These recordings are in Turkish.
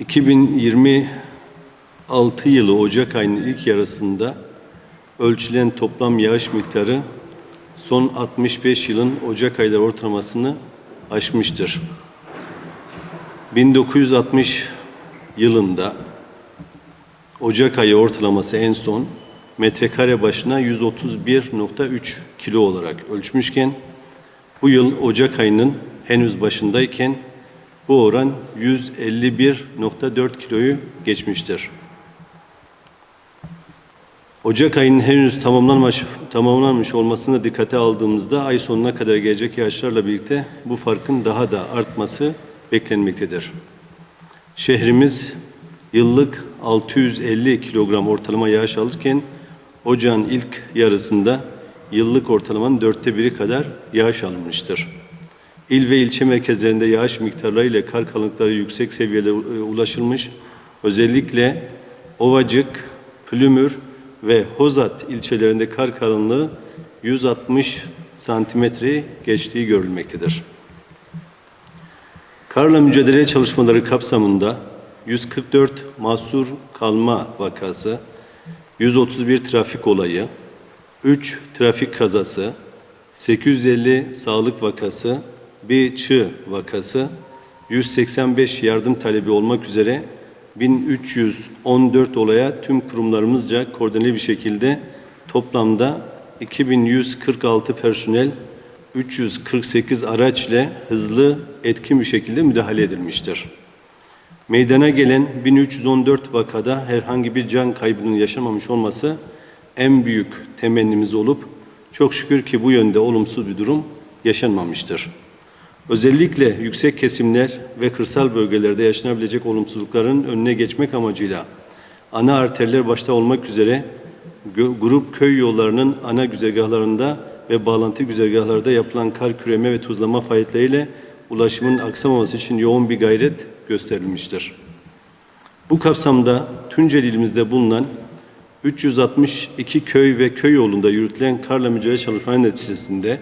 2026 yılı Ocak ayının ilk yarısında ölçülen toplam yağış miktarı son 65 yılın Ocak ayları ortalamasını aşmıştır. 1960 yılında Ocak ayı ortalaması en son metrekare başına 131.3 kilo olarak ölçmüşken bu yıl Ocak ayının henüz başındayken bu oran 151.4 kiloyu geçmiştir. Ocak ayının henüz tamamlanmış, tamamlanmış olmasını dikkate aldığımızda ay sonuna kadar gelecek yağışlarla birlikte bu farkın daha da artması beklenmektedir. Şehrimiz yıllık 650 kilogram ortalama yağış alırken ocağın ilk yarısında yıllık ortalamanın dörtte biri kadar yağış alınmıştır. İl ve ilçe merkezlerinde yağış miktarları ile kar kalınlıkları yüksek seviyelere e, ulaşılmış. Özellikle Ovacık, Plümür ve Hozat ilçelerinde kar kalınlığı 160 santimetreyi geçtiği görülmektedir. Karla mücadele çalışmaları kapsamında 144 mahsur kalma vakası, 131 trafik olayı, 3 trafik kazası, 850 sağlık vakası, bir çığ vakası, 185 yardım talebi olmak üzere 1314 olaya tüm kurumlarımızca koordineli bir şekilde toplamda 2146 personel 348 araç ile hızlı etkin bir şekilde müdahale edilmiştir. Meydana gelen 1314 vakada herhangi bir can kaybının yaşanmamış olması en büyük temennimiz olup çok şükür ki bu yönde olumsuz bir durum yaşanmamıştır. Özellikle yüksek kesimler ve kırsal bölgelerde yaşanabilecek olumsuzlukların önüne geçmek amacıyla ana arterler başta olmak üzere grup köy yollarının ana güzergahlarında ve bağlantı güzergahlarda yapılan kar küreme ve tuzlama faaliyetleriyle ulaşımın aksamaması için yoğun bir gayret gösterilmiştir. Bu kapsamda Tunceli ilimizde bulunan 362 köy ve köy yolunda yürütülen karla mücadele çalışmaları neticesinde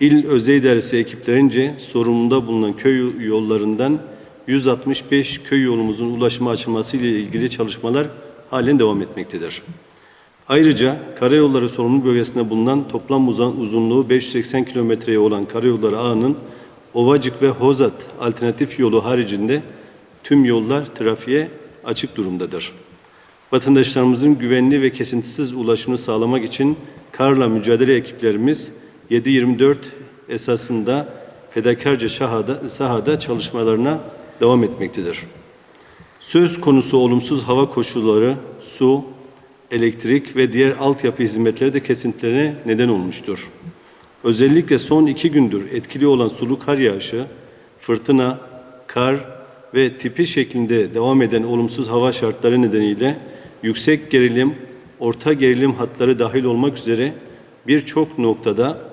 İl Özel İdaresi ekiplerince sorumluluğunda bulunan köy yollarından 165 köy yolumuzun ulaşıma açılması ile ilgili çalışmalar halen devam etmektedir. Ayrıca karayolları sorumlu bölgesinde bulunan toplam uzunluğu 580 kilometreye olan karayolları ağının Ovacık ve Hozat alternatif yolu haricinde tüm yollar trafiğe açık durumdadır. Vatandaşlarımızın güvenli ve kesintisiz ulaşımını sağlamak için karla mücadele ekiplerimiz 7-24 esasında fedakarca sahada, sahada çalışmalarına devam etmektedir. Söz konusu olumsuz hava koşulları, su, elektrik ve diğer altyapı hizmetleri de kesintilerine neden olmuştur. Özellikle son iki gündür etkili olan sulu kar yağışı, fırtına, kar ve tipi şeklinde devam eden olumsuz hava şartları nedeniyle yüksek gerilim, orta gerilim hatları dahil olmak üzere birçok noktada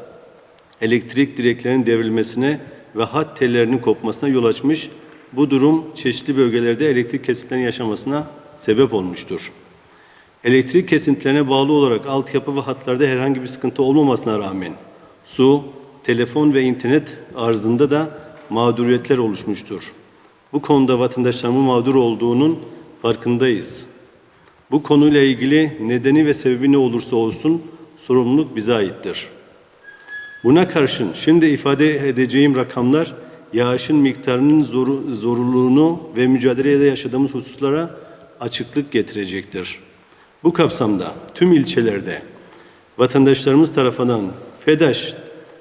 elektrik direklerinin devrilmesine ve hat tellerinin kopmasına yol açmış. Bu durum çeşitli bölgelerde elektrik kesintilerinin yaşamasına sebep olmuştur. Elektrik kesintilerine bağlı olarak altyapı ve hatlarda herhangi bir sıkıntı olmamasına rağmen su, telefon ve internet arzında da mağduriyetler oluşmuştur. Bu konuda vatandaşlarımın mağdur olduğunun farkındayız. Bu konuyla ilgili nedeni ve sebebi ne olursa olsun sorumluluk bize aittir. Buna karşın şimdi ifade edeceğim rakamlar yağışın miktarının zoru, zorunluluğunu ve mücadelede yaşadığımız hususlara açıklık getirecektir. Bu kapsamda tüm ilçelerde vatandaşlarımız tarafından FEDAŞ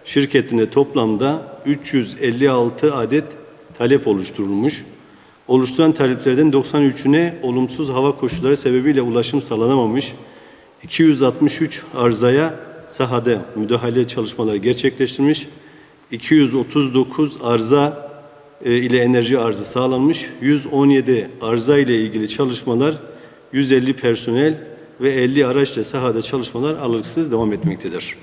şirketine toplamda 356 adet talep oluşturulmuş. Oluşturan taleplerden 93'üne olumsuz hava koşulları sebebiyle ulaşım sağlanamamış. 263 arzaya sahada müdahale çalışmaları gerçekleştirmiş. 239 arıza e, ile enerji arzı sağlanmış. 117 arıza ile ilgili çalışmalar 150 personel ve 50 araçla sahada çalışmalar aralıksız devam etmektedir.